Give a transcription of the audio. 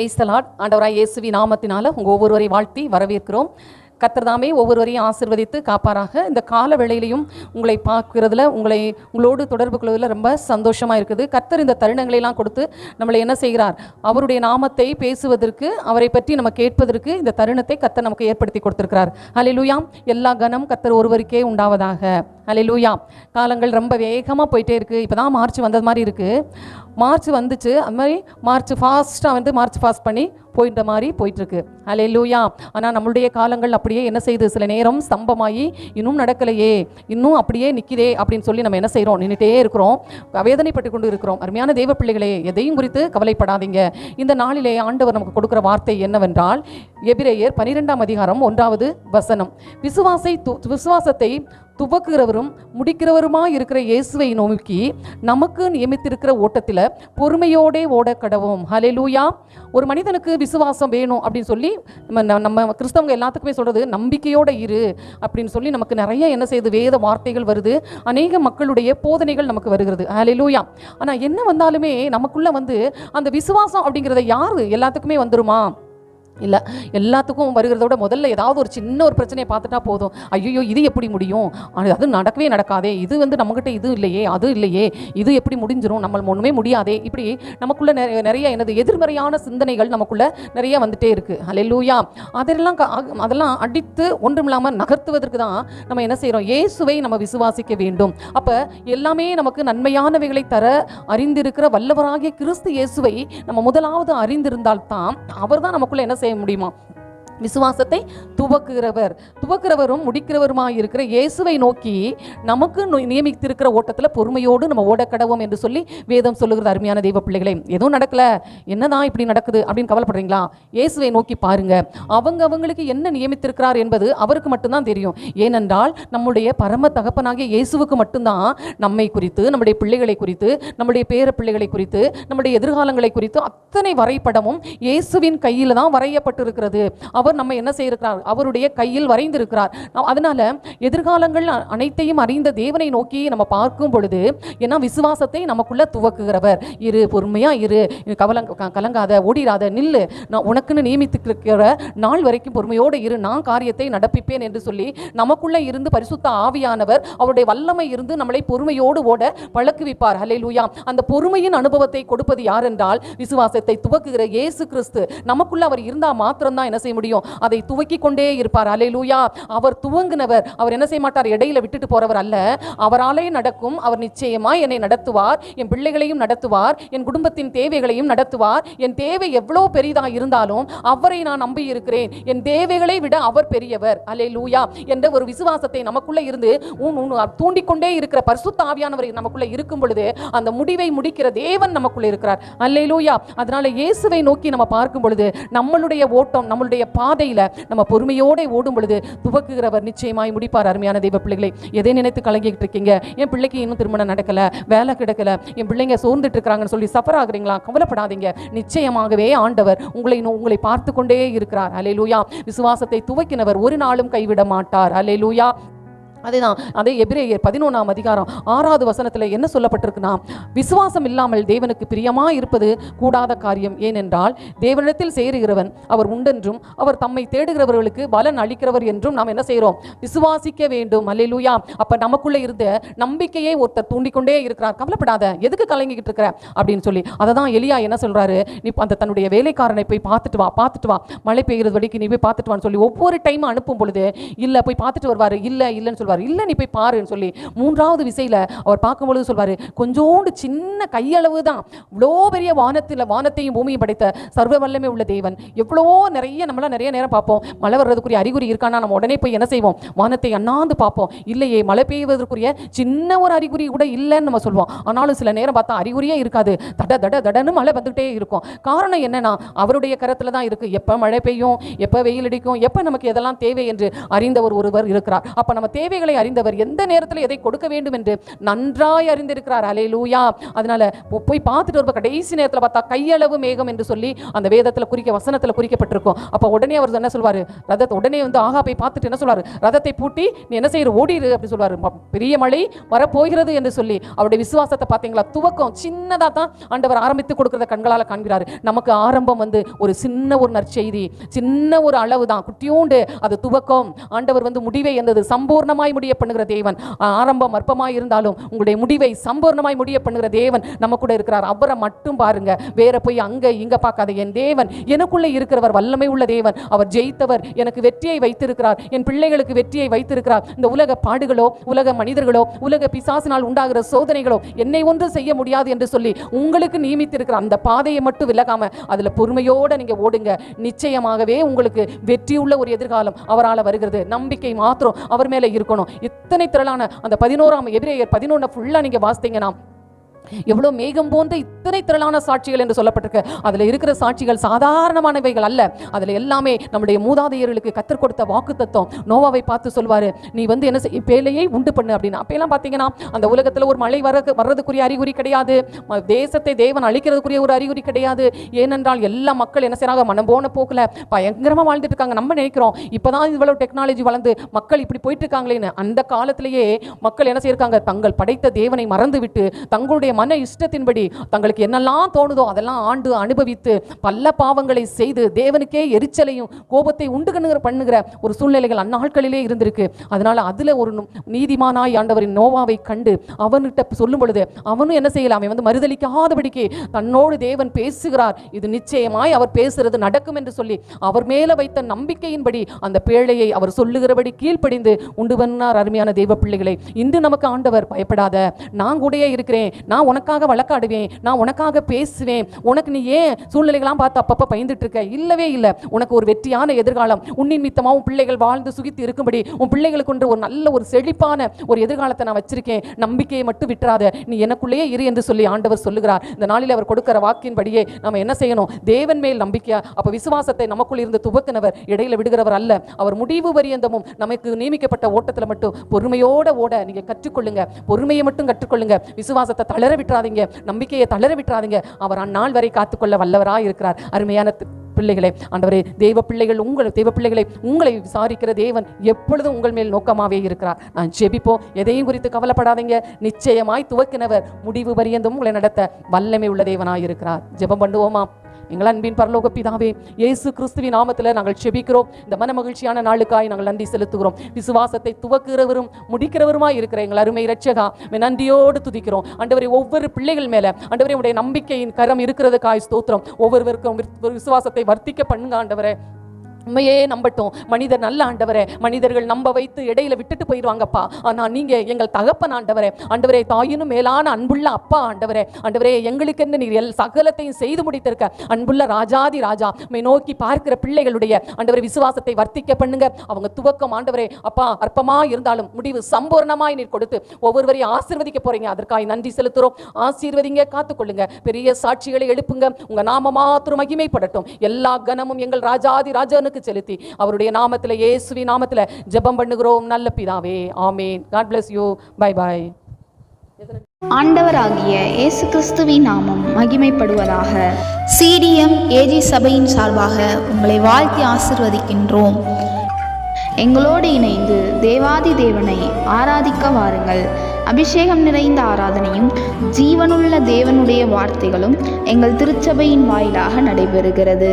Praise the Lord ஆண்டவராய் இயேசுவி நாமத்தினால உங்கள் ஒவ்வொருவரை வாழ்த்தி வரவேற்கிறோம். கர்த்தர்தாமே ஒவ்வொருவரையும் ஆசிர்வதித்து காப்பாராக. இந்த கால வேளையிலையும் உங்களை பார்க்குறதுல உங்களை உங்களோடு தொடர்பு கொள்வதில் ரொம்ப சந்தோஷமாக இருக்குது. கர்த்தர் இந்த தருணங்களை எல்லாம் கொடுத்து நம்மளை என்ன செய்கிறார்? அவருடைய நாமத்தை பேசுவதற்கு அவரை பற்றி நம்ம கேட்பதற்கு இந்த தருணத்தை கத்தர் நமக்கு ஏற்படுத்தி கொடுத்துருக்கிறார். ஹalleluya. எல்லா கனம் கர்த்தர் ஒருவருக்கே உண்டாவதாக. ஹalleluya. காலங்கள் ரொம்ப வேகமாக போயிட்டே இருக்குது இப்போ தான் மார்ச் வந்தது மாதிரி இருக்குது மார்ச் வந்துச்சு. அது மாதிரி மார்ச் ஃபாஸ்ட்டாக வந்து மார்ச் ஃபாஸ்ட் பண்ணி போயிட்ட மாதிரி போயிட்டுருக்கு ஹalleluya. ஆனால் நம்மளுடைய காலங்கள் அப்படியே என்ன செய்யுது சில நேரம் ஸ்தம்பமாகி இன்னும் நடக்கலையே இன்னும் அப்படியே நிற்கிதே அப்படின்னு சொல்லி நம்ம என்ன செய்கிறோம் நின்றுட்டே இருக்கிறோம். வேதனைப்பட்டு கொண்டு இருக்கிறோம். அருமையான தெய்வ பிள்ளைகளே எதையும் குறித்து கவலைப்படாதீங்க. இந்த நாளிலே ஆண்டவர் நமக்கு கொடுக்குற வார்த்தை என்னவென்றால் எபிரேயர் பனிரெண்டாம் அதிகாரம் ஒன்றாவது வசனம். விசுவாசை து- விசுவாசத்தை துவக்குகிறவரும் முடிக்கிறவருமா இருக்கிற இயேசுவை நோக்கி நமக்கு நியமித்திருக்கிற ஓட்டத்தில் பொறுமையோடே ஓட கடவோம் லூயா ஒரு மனிதனுக்கு விசுவாசம் வேணும் அப்படின்னு சொல்லி நம்ம நம்ம கிறிஸ்தவங்க எல்லாத்துக்குமே சொல்றது நம்பிக்கையோட இரு அப்படின்னு சொல்லி நமக்கு நிறைய என்ன செய்யுது வேத வார்த்தைகள் வருது அநேக மக்களுடைய போதனைகள் நமக்கு வருகிறது. ஹalleluya ஆனால் என்ன வந்தாலுமே நமக்குள்ள வந்து அந்த விசுவாசம் அப்படிங்கிறத யாரு எல்லாத்துக்குமே வந்துருமா? இல்லை எல்லாத்துக்கும் வருகிறத விட முதல்ல ஏதாவது ஒரு சின்ன ஒரு பிரச்சனையை பார்த்துட்டா போதும். ஐயோ இது எப்படி முடியும்? அது நடக்கவே நடக்காதே. இது வந்து நம்மகிட்ட இது இல்லையே அது இல்லையே. இது எப்படி முடிஞ்சிடும் நம்ம ஒன்றுமே முடியாதே. இப்படி நமக்குள்ள நிறைய நிறைய எனது எதிர்மறையான சிந்தனைகள் நமக்குள்ள நிறைய வந்துட்டே இருக்கு. அலையூயா அதெல்லாம் க- அ- அதெல்லாம் அடித்து ஒன்றும் இல்லாமல் நகர்த்துவதற்கு தான் நம்ம என்ன செய்கிறோம் இயேசுவை நம்ம விசுவாசிக்க வேண்டும். அப்போ எல்லாமே நமக்கு நன்மையானவைகளை தர அறிந்திருக்கிற வல்லவராகிய கிறிஸ்து இயேசுவை நம்ம முதலாவது அறிந்திருந்தால் தான் அவர் தான் நமக்குள்ள என்ன செய்ய முடியுமா? விசுவாசத்தை துவக்குகிறவர். துவக்கிறவரும் முடிக்கிறவருமாக இருக்கிற இயேசுவை நோக்கி நமக்கு நியமித்திருக்கிற ஓட்டத்தில் பொறுமையோடு நம்ம ஓடக்கடவோம் என்று சொல்லி வேதம் சொல்லுகிறது அருமையான தெய்வ பிள்ளைகளே. எதுவும் நடக்கல. என்னதான் இப்படி நடக்குது அப்படின்னு கவலைப்படுறீங்களா? இயேசுவை நோக்கி பாருங்க. அவங்க அவங்களுக்கு என்ன நியமித்திருக்கிறார் என்பது அவருக்கு மட்டும்தான் தெரியும். ஏனென்றால் நம்முடைய பரம தகப்பனாகிய இயேசுவுக்கு மட்டும்தான் நம்மை குறித்து நம்முடைய பிள்ளைகளை குறித்து நம்முடைய பேர பிள்ளைகளை குறித்து நம்முடைய எதிர்காலங்களை குறித்து அத்தனை வரைபடமும் இயேசுவின் கையில் தான் வரையப்பட்டிருக்கிறது. அவர் நம்ம என்ன செய்திருக்கிறார்? அவருடைய கையில் வரைந்திருக்கிறார். அதனால எதிர்காலங்கள் அனைத்தையும் அறிந்த தேவனை நோக்கி நம்ம பார்க்கும் பொழுது ஏன்னா விசுவாசத்தை நமக்குள்ள துவக்குகிறவர். இரு பொறுமையா இரு. கவலங்க கலங்காத ஓடிராத நில்லு. நான் உனக்குன்னு நியமித்துக்கிற நாள் வரைக்கும் பொறுமையோடு இரு. நான் காரியத்தை நடப்பிப்பேன் என்று சொல்லி நமக்குள்ள இருந்து பரிசுத்த ஆவியானவர் அவருடைய வல்லமை இருந்து நம்மளை பொறுமையோடு ஓட பழக்குவிப்பார் ஹalleluya. அந்த பொறுமையின் அனுபவத்தை கொடுப்பது யார் என்றால் விசுவாசத்தை துவக்குகிற இயேசு கிறிஸ்து. நமக்குள்ள அவர் இருந்தா மாத்திரம்தான் என்ன செய்ய முடியும்? அதை துவக்கி கொண்டே இருப்பார். அலையிலூயா அவர் துவங்கினவர் அவர் என்ன செய்ய மாட்டார்? இடையில விட்டுட்டு போறவர் அல்ல. அவராலே நடக்கும் அவர் நிச்சயமா என்னை நடத்துவார். என் பிள்ளைகளையும் நடத்துவார். என் குடும்பத்தின் தேவைகளையும் நடத்துவார். என் தேவை எவ்வளவு பெரிதா இருந்தாலும் அவரை நான் நம்பி இருக்கிறேன் என் தேவைகளை விட அவர் பெரியவர். அல்லேலூயா. என்ற ஒரு விசுவாசத்தை நமக்குள்ள இருந்து உன் உன் தூண்டிக்கொண்டே இருக்கிற பரிசுத்த ஆவியானவர் நமக்குள்ள இருக்கும் பொழுது அந்த முடிவை முடிக்கிற தேவன் நமக்குள்ள இருக்கிறார். அல்லேலூயா. அதனால இயேசுவை நோக்கி நம்ம பார்க்கும் பொழுது நம்மளுடைய ஓட்டம் நம்மளுடைய பா பாதையில் நம்ம பொறுமையோட ஓடும் பொழுது துவக்குகிறவர் நிச்சயமாய் முடிப்பார் அருமையான தெய்வ பிள்ளைகளை. எதை நினைத்து கலங்கிக்கிட்டு இருக்கீங்க? என் பிள்ளைக்கு இன்னும் திருமணம் நடக்கல வேலை கிடைக்கல என் பிள்ளைங்க சோர்ந்துட்டு இருக்கிறாங்கன்னு சொல்லி சஃபர் ஆகுறீங்களா? கவலைப்படாதீங்க. நிச்சயமாகவே ஆண்டவர் உங்களை உங்களை பார்த்து கொண்டே இருக்கிறார். அலையலூயா விசுவாசத்தை துவக்கினவர் ஒரு நாளும் கைவிட மாட்டார். அலையலூயா அதேதான். அதே எபிரேயர் பதினொன்றாம் அதிகாரம் ஆறாவது வசனத்தில் என்ன சொல்லப்பட்டிருக்குன்னா விசுவாசம் இல்லாமல் தேவனுக்கு பிரியமாக இருப்பது கூடாத காரியம். ஏனென்றால் தேவனிடத்தில் சேருகிறவன் அவர் உண்டென்றும் அவர் தம்மை தேடுகிறவர்களுக்கு பலன் அளிக்கிறவர் என்றும் நாம் என்ன செய்கிறோம்? விசுவாசிக்க வேண்டும். அல்லேலூயா. அப்போ நமக்குள்ளே இருந்த நம்பிக்கையை ஒருத்தர் தூண்டிக்கொண்டே இருக்கிறார். கவலைப்படாத. எதுக்கு கலங்கிக்கிட்டு இருக்கிற? அப்படின்னு சொல்லி. அதை தான் எலியா என்ன சொல்றாரு? நீ அந்த தன்னுடைய வேலைக்காரனை போய் பார்த்துட்டு வா பார்த்துட்டு வா. மழை பெய்கிறது வரைக்கும் நீ போய் பார்த்துட்டு வான்னு சொல்லி ஒவ்வொரு டைம் அனுப்பும் பொழுது இல்லை போய் பார்த்துட்டு வருவார். இல்லை இல்லைன்னு சொல்வார் இல்ல நீ போய் பாருன்னு சொல்லி மூன்றாவது விசையில் அவர் பார்க்கும்பொழுது சொல்வார் கொஞ்சோண்டு சின்ன கையளவு தான் இவ்வளோ பெரிய வானத்தில் வானத்தையும் பூமியும் படைத்த சர்வ வல்லமே உள்ள தேவன். எவ்வளோ நிறைய நம்மளாம் நிறைய நேரம் பார்ப்போம். மழை வர்றதுக்குரிய அறிகுறி இருக்கானா நம்ம உடனே போய் என்ன செய்வோம்? வானத்தை அண்ணாந்து பார்ப்போம். இல்லையே மழை பெய்வதற்குரிய சின்ன ஒரு அறிகுறி கூட இல்லைன்னு நம்ம சொல்லுவோம் ஆனாலும் சில நேரம் பார்த்தா அறிகுறியே இருக்காது. தட தட தடன்னு மழை வந்துகிட்டே இருக்கும். காரணம் என்னன்னா அவருடைய கரத்தில் தான் இருக்கு. எப்போ மழை பெய்யும்? எப்போ வெயில் அடிக்கும்? எப்போ நமக்கு எதெல்லாம் தேவை என்று அறிந்தவர் ஒருவர் இருக்கிறார். அப்போ நம்ம தேவைகளை அறிந்தவர் எந்த நேரத்தில் எதை கொடுக்க வேண்டும் என்று நன்றாய் அறிந்திருக்கிறார். அலையிலூயா அதனால போய் பார்த்துட்டு வருவ கடைசி நேரத்தில் பார்த்தா கையளவு மேகம் என்று சொல்லி அந்த வேதத்தில் குறிக்க வசனத்தில் குறிக்கப்பட்டிருக்கும். அப்போ உடனே அவர் என்ன சொல்வார்? ரதத்தை உடனே வந்து ஆகா போய் பார்த்துட்டு என்ன சொல்வார்? ரதத்தை பூட்டி நீ என்ன செய்யற? ஓடிடு அப்படி சொல்வார். பெரிய மழை வரப்போகிறது என்று சொல்லி அவருடைய விசுவாசத்தை பார்த்தீங்களா? துவக்கம் சின்னதாக தான் ஆண்டவர் ஆரம்பித்து கொடுக்குறத கண்களால் காண்கிறார். நமக்கு ஆரம்பம் வந்து ஒரு சின்ன ஒரு நற்செய்தி சின்ன ஒரு அளவு தான். குட்டியோண்டு அது துவக்கம். ஆண்டவர் வந்து முடிவை என்னது? சம்பூர்ணமாய் முடிய பண்ணுகிற தேவன். ஆரம்பம் அற்பமாய் இருந்தாலும் உங்களுடைய முடிவை சம்பூர்ணமாய் முடிய பண்ணுகிற தேவன் நம்ம கூட இருக்கிறார். அவரை மட்டும் பாருங்க. வேற போய் அங்க இங்க பார்க்காத. என் தேவன் எனக்குள்ளே இருக்கிறவர் வல்லமை உள்ள தேவன். அவர் ஜெயித்தவர் எனக்கு வெற்றியை வைத்திருக்கிறார். என் பிள்ளைகளுக்கு வெற்றியை வைத்திருக்கிறார். இந்த உலக பாடுகளோ உலக மனிதர்களோ உலக பிசாசினால் உண்டாகிற சோதனைகளோ என்னை ஒன்று செய்ய முடியாது என்று சொல்லி உங்களுக்கு நியமித்திருக்கிற அந்த பாதையை மட்டும் விலகாம அதுல பொறுமையோட நீங்க ஓடுங்க. நிச்சயமாகவே உங்களுக்கு வெற்றியுள்ள ஒரு எதிர்காலம் அவரால் வருகிறது. நம்பிக்கை மாத்திரம் அவர் மேலே இருக்கணும். இத்தனை திரளான அந்த பதினோராம் எதிரேயர் பதினொன்று ஃபுல்லா நீங்க வாசித்தீங்கன்னா எவ்வளோ மேகம் போன்ற இத்தனை திரளான சாட்சிகள் என்று சொல்லப்பட்டிருக்கு. அதில் இருக்கிற சாட்சிகள் சாதாரணமானவைகள் அல்ல. அதில் எல்லாமே நம்முடைய மூதாதையர்களுக்கு கற்றுக் கொடுத்த வாக்கு தத்துவம் நோவாவை பார்த்து சொல்வார் நீ வந்து என்ன செய் பேலையை உண்டு பண்ணு அப்படின்னு. அப்பெல்லாம் பார்த்தீங்கன்னா அந்த உலகத்தில் ஒரு மழை வர வர்றதுக்குரிய அறிகுறி கிடையாது. தேசத்தை தேவன் அழிக்கிறதுக்குரிய ஒரு அறிகுறி கிடையாது. ஏனென்றால் எல்லா மக்கள் என்ன செய்கிறாங்க மனம் போன போக்கில் பயங்கரமாக வாழ்ந்துட்டு இருக்காங்க. நம்ம நினைக்கிறோம் இப்போதான் இவ்வளோ டெக்னாலஜி வளர்ந்து மக்கள் இப்படி போயிட்டு இருக்காங்களேன்னு. அந்த காலத்திலேயே மக்கள் என்ன செய்யிருக்காங்க தங்கள் படைத்த தேவனை மறந்துவிட்டு தங்களுடைய மன இஷ்டத்தின்படி தங்களுக்கு என்னெல்லாம் தோணுதோ அதெல்லாம் ஆண்டு அனுபவித்து பல பாவங்களை செய்து தேவனுக்கே எரிச்சலையும் கோபத்தை உண்டு பண்ணுகிற பண்ணுகிற ஒரு சூழ்நிலைகள் அந்நாட்களிலே இருந்திருக்கு. அதனால அதுல ஒரு நீதிமானாய் ஆண்டவரின் நோவாவை கண்டு அவன்கிட்ட சொல்லும் பொழுது அவனும் என்ன செய்யலாம்? அவன் வந்து மறுதளிக்காதபடிக்கு தன்னோடு தேவன் பேசுகிறார். இது நிச்சயமாய் அவர் பேசுறது நடக்கும் என்று சொல்லி அவர் மேல வைத்த நம்பிக்கையின்படி அந்த பேழையை அவர் சொல்லுகிறபடி கீழ்ப்படிந்து உண்டு பண்ணார். அருமையான தெய்வ பிள்ளைகளை இன்று நமக்கு ஆண்டவர் பயப்படாத நான் கூடயே இருக்கிறேன் நான் நான் உனக்காக வழக்காடுவேன் நான் உனக்காக பேசுவேன். உனக்கு நீ ஏன் சூழ்நிலைகளாம் பார்த்து அப்பப்போ பயந்துட்டு இருக்க? இல்லவே இல்லை. உனக்கு ஒரு வெற்றியான எதிர்காலம். உன்னின் மித்தமாக உன் பிள்ளைகள் வாழ்ந்து சுகித்து இருக்கும்படி உன் பிள்ளைகளுக்கு ஒன்று ஒரு நல்ல ஒரு செழிப்பான ஒரு எதிர்காலத்தை நான் வச்சிருக்கேன். நம்பிக்கையை மட்டும் விட்டுறாத. நீ எனக்குள்ளேயே இரு என்று சொல்லி ஆண்டவர் சொல்லுகிறார். இந்த நாளில் அவர் கொடுக்கிற வாக்கின்படியே நம்ம என்ன செய்யணும்? தேவன் மேல் நம்பிக்கையா? அப்போ விசுவாசத்தை நமக்குள் இருந்து துவக்கினவர் இடையில விடுகிறவர் அல்ல. அவர் முடிவு பரியந்தமும் நமக்கு நியமிக்கப்பட்ட ஓட்டத்தில் மட்டும் பொறுமையோட ஓட நீங்க கற்றுக்கொள்ளுங்க. பொறுமையை மட்டும் கற்றுக்கொள்ளுங்க. விசுவாசத்தை தளர விட்டுறாதீங்க நம்பிக்கையை தளர விட்டுறாதீங்க அவர் அந்நாள் வரை காத்துக்கொள்ள வல்லவராக இருக்கிறார். அருமையான பிள்ளைகளை பிள்ளைகளே ஆண்டவரே தெய்வ பிள்ளைகள் உங்கள் தெய்வ பிள்ளைகளை உங்களை விசாரிக்கிற தேவன் எப்பொழுதும் உங்கள் மேல் நோக்கமாவே இருக்கிறார். நான் ஜெபிப்போம். எதையும் குறித்து கவலைப்படாதீங்க. நிச்சயமாய் துவக்கினவர் முடிவு பரியந்தும் உங்களை நடத்த வல்லமை உள்ள தேவனாக இருக்கிறார். ஜெபம் பண்ணுவோமா? எங்கள் அன்பின் பரலோக பிதாவே இயேசு கிறிஸ்துவின் நாமத்தில் நாங்கள் செபிக்கிறோம். இந்த மன மகிழ்ச்சியான நாளுக்காய் நாங்கள் நன்றி செலுத்துகிறோம். விசுவாசத்தை துவக்கிறவரும் முடிக்கிறவருமாய் இருக்கிற எங்கள் அருமை இரட்சகா நன்றியோடு துதிக்கிறோம். ஆண்டவரே ஒவ்வொரு பிள்ளைகள் மேல ஆண்டவரே உடைய நம்பிக்கையின் கரம் இருக்கிறதுக்காய் ஸ்தோத்திரம். ஒவ்வொருவருக்கும் விசுவாசத்தை வர்த்திக்க பண்ணுங்க ஆண்டவரை. உண்மையே நம்பட்டும். மனிதர் நல்ல ஆண்டவரே. மனிதர்கள் நம்ப வைத்து இடையில விட்டுட்டு போயிடுவாங்கப்பா ஆனால் நீங்க எங்கள் தகப்பன் ஆண்டவரே. ஆண்டவரே தாயினும் மேலான அன்புள்ள அப்பா ஆண்டவரே. ஆண்டவரே எங்களுக்கென்று நீர் எல் சகலத்தையும் செய்து முடித்திருக்க அன்புள்ள ராஜாதி ராஜா. மே நோக்கி பார்க்கிற பிள்ளைகளுடைய ஆண்டவரை விசுவாசத்தை வர்த்திக்க பண்ணுங்க. அவங்க துவக்கம் ஆண்டவரே அப்பா அற்பமா இருந்தாலும் முடிவு சம்பூர்ணமாய் நீர் கொடுத்து ஒவ்வொருவரையும் ஆசீர்வதிக்க போறீங்க. அதற்காக நன்றி செலுத்துறோம். ஆசீர்வதிங்க காத்துக்கொள்ளுங்க. பெரிய சாட்சிகளை எழுப்புங்க. உங்க நாம மாத்திரம் மகிமைப்படட்டும். எல்லா கனமும் எங்கள் ராஜாதி ராஜனுக்கு செலுத்தி அவருடைய நாமத்தில் இயேசுவி நாமத்தில் ஜெபம் பண்ணுகிறோம். நல்ல பிதாவே ஆமேன். God bless you bye bye ஆண்டவராகிய இயேசு கிறிஸ்துவின் நாமம் மகிமைப்படுவதாக. சிடிஎம் ஏஜி சபையின் சார்பாக உங்களை வாழ்த்தி ஆசிர்வதிக்கின்றோம். எங்களோடு இணைந்து தேவாதி தேவனை ஆராதிக்க வாருங்கள். அபிஷேகம் நிறைந்த ஆராதனையும் ஜீவனுள்ள தேவனுடைய வார்த்தைகளும் எங்கள் திருச்சபையின் வாயிலாக நடைபெறுகிறது.